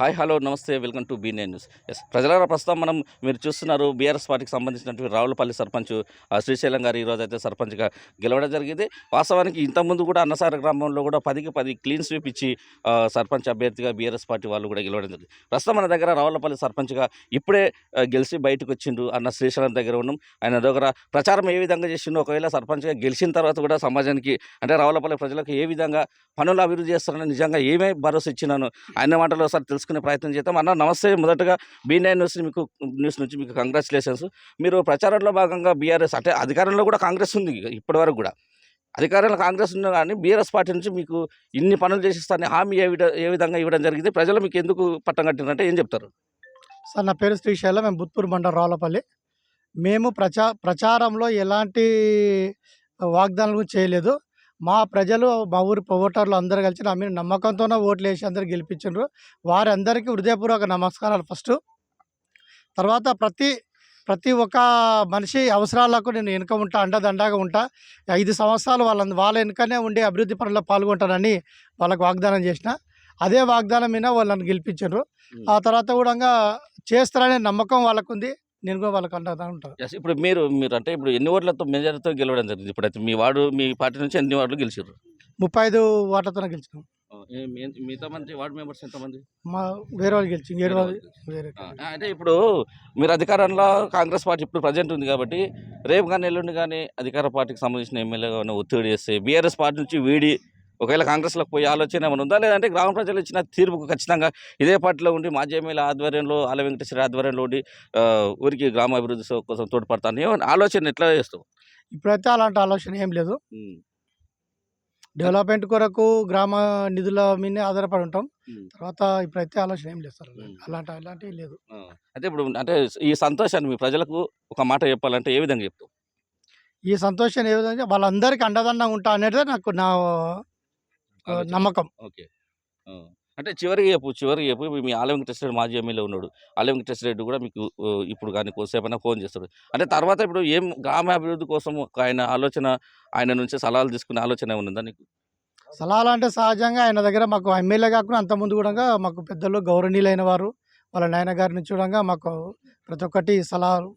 Hi hello namaste welcome to B news. Yes ప్రజల ప్రస్తుతం మనం మీరు చూస్తున్నారు బీఆర్ఎస్ పార్టీకి సంబంధించినటువంటి రావులపల్లి సర్పంచ్ శ్రీశైలం గారు ఈరోజు అయితే సర్పంచ్గా గెలవడం జరిగింది. వాస్తవానికి ఇంతకుముందు కూడా అన్నసార గ్రామంలో కూడా పదికి పది క్లీన్ స్వీప్ ఇచ్చి సర్పంచ్ అభ్యర్థిగా బీఆర్ఎస్ పార్టీ వాళ్ళు కూడా గెలవడం జరిగింది. ప్రస్తుతం మన దగ్గర రావులపల్లి సర్పంచ్గా ఇప్పుడే గెలిచి బయటకు వచ్చిండు అన్న శ్రీశైలం దగ్గర ఉన్నాం. ఆయన దగ్గర ప్రచారం ఏ విధంగా చేసిండో ఒకవేళ సర్పంచ్గా గెలిచిన తర్వాత కూడా సమాజానికి అంటే రావులపల్లి ప్రజలకు ఏ విధంగా పనులు అభివృద్ధి చేస్తారని నిజంగా ఏమే భరోసా ఇచ్చినాను ఆయన మాటలో సార్ తెలుసు తెలుసుకునే ప్రయత్నం చేద్దాం. అన్న నమస్తే. మొదటగా బీ నైన్ న్యూస్ మీకు న్యూస్ నుంచి మీకు కంగ్రాచులేషన్స్. మీరు ప్రచారంలో భాగంగా బీఆర్ఎస్ అంటే అధికారంలో కూడా కాంగ్రెస్ ఉంది ఇప్పటి వరకు కూడా. అధికారంలో కాంగ్రెస్ ఉన్నా కానీ బీఆర్ఎస్ పార్టీ నుంచి మీకు ఇన్ని పనులు చేసిస్తారని హామీ ఏ విధ ఏ విధంగా ఇవ్వడం జరిగింది? ప్రజలు మీకు ఎందుకు పట్టం కట్టినారంటే ఏం చెప్తారు? సార్ నా పేరు శ్రీశైలం. మేము బుత్పూర్ మండలం రావులపల్లి. మేము ప్రచా ప్రచారంలో ఎలాంటి వాగ్దానాలు చేయలేదు. మా ప్రజలు మా ఊరి ఓటర్లు అందరూ కలిసి నా మీద నమ్మకంతోనే ఓట్లు వేసి అందరు గెలిపించారు వారందరికీ హృదయపూర్వక నమస్కారాలు ఫస్ట్. తర్వాత ప్రతి ప్రతి ఒక్క మనిషి అవసరాలకు నేను వెనుక ఉంటా అండదండగా ఉంటా. ఐదు సంవత్సరాలు వాళ్ళ వాళ్ళ వెనుకనే ఉండి అభివృద్ధి పనుల్లో పాల్గొంటానని వాళ్ళకి వాగ్దానం చేసిన. అదే వాగ్దానం మీద వాళ్ళని గెలిపించారు ఆ తర్వాత కూడా చేస్తారనే నమ్మకం వాళ్ళకు ఉంది నేను కూడా వాళ్ళకి అండగా ఉంటాను ఇప్పుడు మీరు మీరు అంటే ఇప్పుడు ఎన్ని ఓట్లతో మెజారిటీతో గెలవడం జరిగింది? ఇప్పుడైతే మీ వార్డు మీ పార్టీ నుంచి ఎన్ని వార్డులు గెలిచారు ముప్పై ఐదు ఓట్లతో గెలిచినాం మిగతా మంది వార్డు మెంబర్స్ ఎంతమంది? మా వేరే వాళ్ళు గెలిచి ఏడు వాళ్ళు వేరే అంటే ఇప్పుడు మీరు అధికారంలో కాంగ్రెస్ పార్టీ ఇప్పుడు ప్రజెంట్ ఉంది కాబట్టి రేపు కానీ ఎల్లుండి కానీ అధికార పార్టీకి సంబంధించిన ఎమ్మెల్యే కానీ ఒత్తిడి చేస్తే బీఆర్ఎస్ పార్టీ నుంచి వీడి ఒకవేళ కాంగ్రెస్లోకి పోయే ఆలోచన ఏమైనా ఉందా? లేదంటే గ్రామ ప్రజలు ఇచ్చిన తీర్పుకు ఖచ్చితంగా ఇదే పార్టీలో ఉండి మాజీ ఎమ్మెల్యే ఆధ్వర్యంలో ఆల వెంకటేశ్వర ఆధ్వర్యంలో ఉండి ఊరికి గ్రామ అభివృద్ధి సో- కోసం తోడ్పడతాను. ఏమైనా ఆలోచన ఎట్లా చేస్తావు? ఇప్పుడైతే అలాంటి ఆలోచన ఏం లేదు. డెవలప్మెంట్ కొరకు గ్రామ నిధుల మీదనే ఆధారపడి ఉంటాం. తర్వాత ఇప్పుడైతే ఆలోచన ఏం లేదు సార్. అలాంటి అలాంటివి లేదు. అయితే ఇప్పుడు అంటే ఈ సంతోషాన్ని మీ ప్రజలకు ఒక మాట చెప్పాలంటే ఏ విధంగా చెప్తావు? ఈ సంతోషం ఏ విధంగా వాళ్ళందరికీ అండదండంగా ఉంటా అనేది నాకు నా. నమ్మకం. ఓకే. అంటే చివరికి చెప్పు చివరికి చెప్పు. మీ ఆలయ వెంకటేశ్వర మాజీ ఎమ్మెల్యే ఉన్నాడు. ఆలయ వెంకటేశ్వర రెడ్డి కూడా మీకు ఇప్పుడు కానీ కొద్దిసేపైనా ఫోన్ చేస్తాడు. అంటే తర్వాత ఇప్పుడు ఏం గ్రామ అభివృద్ధి కోసం ఆయన ఆలోచన ఆయన నుంచి సలహాలు తీసుకునే ఆలోచన ఏమైనా నీకు? సలహాలు అంటే సహజంగా ఆయన దగ్గర మాకు ఎమ్మెల్యే కాకుండా అంతకుముందు కూడా మాకు పెద్దలు గౌరవనీయులైన వారు వాళ్ళ నాయన గారి నుంచి కూడా మాకు ప్రతి ఒక్కటి సలహాలు.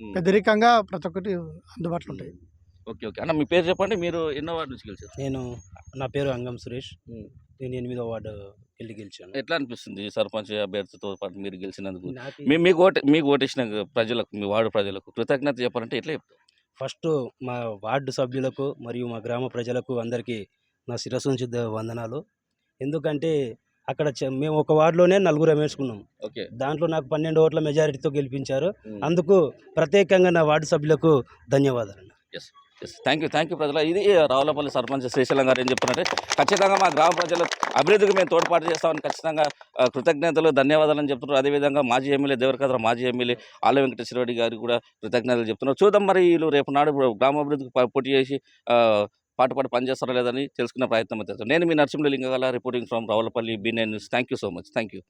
పెద్దరికంగా ప్రతి ఒక్కటి అందుబాటులో ఉంటాయి. Okay okay. అన్న మీ పేరు చెప్పండి. మీరు ఎన్నో వార్డు నుంచి గెలిచారు? నేను నా పేరు అంగం సురేష్. నేను ఎనిమిదో వార్డు వెళ్ళి గెలిచాను. ఎట్లా అనిపిస్తుంది సర్పంచ్ అభ్యర్థితో పాటు మీరు గెలిచినందుకు? మీకు ఓటు మీకు ఓటేసిన ప్రజలకు మీ వార్డు ప్రజలకు కృతజ్ఞత చెప్పాలంటే ఎట్లా చెప్తావు? ఫస్ట్ మా వార్డు సభ్యులకు మరియు మా గ్రామ ప్రజలకు అందరికీ నా శిరస్సు నుంచి వందనాలు. ఎందుకంటే అక్కడ మేము ఒక వార్డులోనే నలుగురు వేసుకున్నాం. ఓకే. దాంట్లో నాకు పన్నెండు ఓట్ల మెజారిటీతో గెలిపించారు. అందుకు ప్రత్యేకంగా నా వార్డు సభ్యులకు ధన్యవాదాలు థ్యాంక్ యూ థ్యాంక్ యూ ప్రజల ఇది రావులపల్లి సర్పంచ్ శ్రీశైలం గారు ఏం చెప్తున్నారంటే ఖచ్చితంగా మా గ్రామ ప్రజల అభివృద్ధికి మేము తోడ్పాటు చేస్తామని ఖచ్చితంగా కృతజ్ఞతలు ధన్యవాదాలు అని చెప్తున్నారు. అదేవిధంగా మాజీ ఎమ్మెల్యే దేవరకద్ర మాజీ ఎమ్మెల్యే ఆల వెంకటేశ్వర రెడ్డి గారికి కూడా కృతజ్ఞతలు చెప్తున్నారు. చూద్దాం మరి వీళ్ళు రేపు నాడు గ్రామాభివృద్ధికి పోటీ చేసి పాటుపాటు పాటు పాటు పనిచేస్తారా లేదని తెలుసుకునే ప్రయత్నం చేస్తాను చేస్తాం. నేను మీ Narasimha Lingagala reporting from Ravulapalli B news. Thank you so much thank you